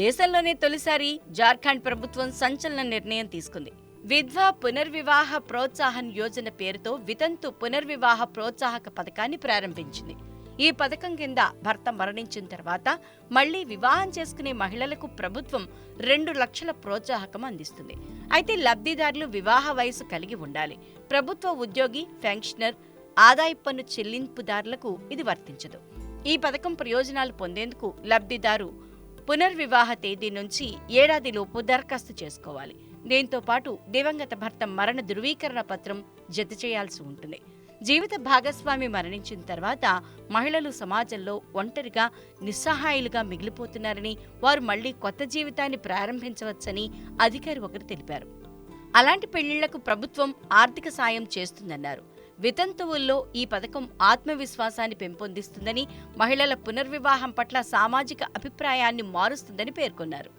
దేశంలోనే తొలిసారి జార్ఖండ్ ప్రభుత్వం సంచలన నిర్ణయం తీసుకుంది. విధ్వా పునర్వివాహ ప్రోత్సాహన్ యోజన పేరుతో వితంతు పునర్వివాహ ప్రోత్సాహక పథకాన్ని ప్రారంభించింది. ఈ పథకం కింద భర్త మరణించిన తర్వాత మళ్ళీ వివాహం చేసుకునే మహిళలకు ప్రభుత్వం రెండు లక్షల ప్రోత్సాహకం అందిస్తుంది. అయితే లబ్ధిదారులు వివాహ వయసు కలిగి ఉండాలి. ప్రభుత్వ ఉద్యోగి పెన్షనర్ ఆదాయ పన్ను చెల్లింపుదారులకు ఇది వర్తించదు. ఈ పథకం ప్రయోజనాలు పొందేందుకు లబ్ధిదారు పునర్వివాహ తేదీ నుంచి ఏడాదిలోపు దరఖాస్తు చేసుకోవాలి. దీంతో పాటు దివంగత భర్త మరణ ధృవీకరణ పత్రం జత చేయాల్సి ఉంటుంది. జీవిత భాగస్వామి మరణించిన తర్వాత మహిళలు సమాజంలో ఒంటరిగా నిస్సహాయులుగా మిగిలిపోతున్నారని వారు మళ్ళీ కొత్త జీవితాన్ని ప్రారంభించవచ్చని అధికారి ఒకరు తెలిపారు. అలాంటి పెళ్ళిళ్ళకు ప్రభుత్వం ఆర్థిక సాయం చేస్తుందన్నారు. వితంతువుల్లో ఈ పథకం ఆత్మవిశ్వాసాన్ని పెంపొందిస్తుందని మహిళల పునర్వివాహం పట్ల సామాజిక అభిప్రాయాన్ని మారుస్తుందని పేర్కొన్నారు.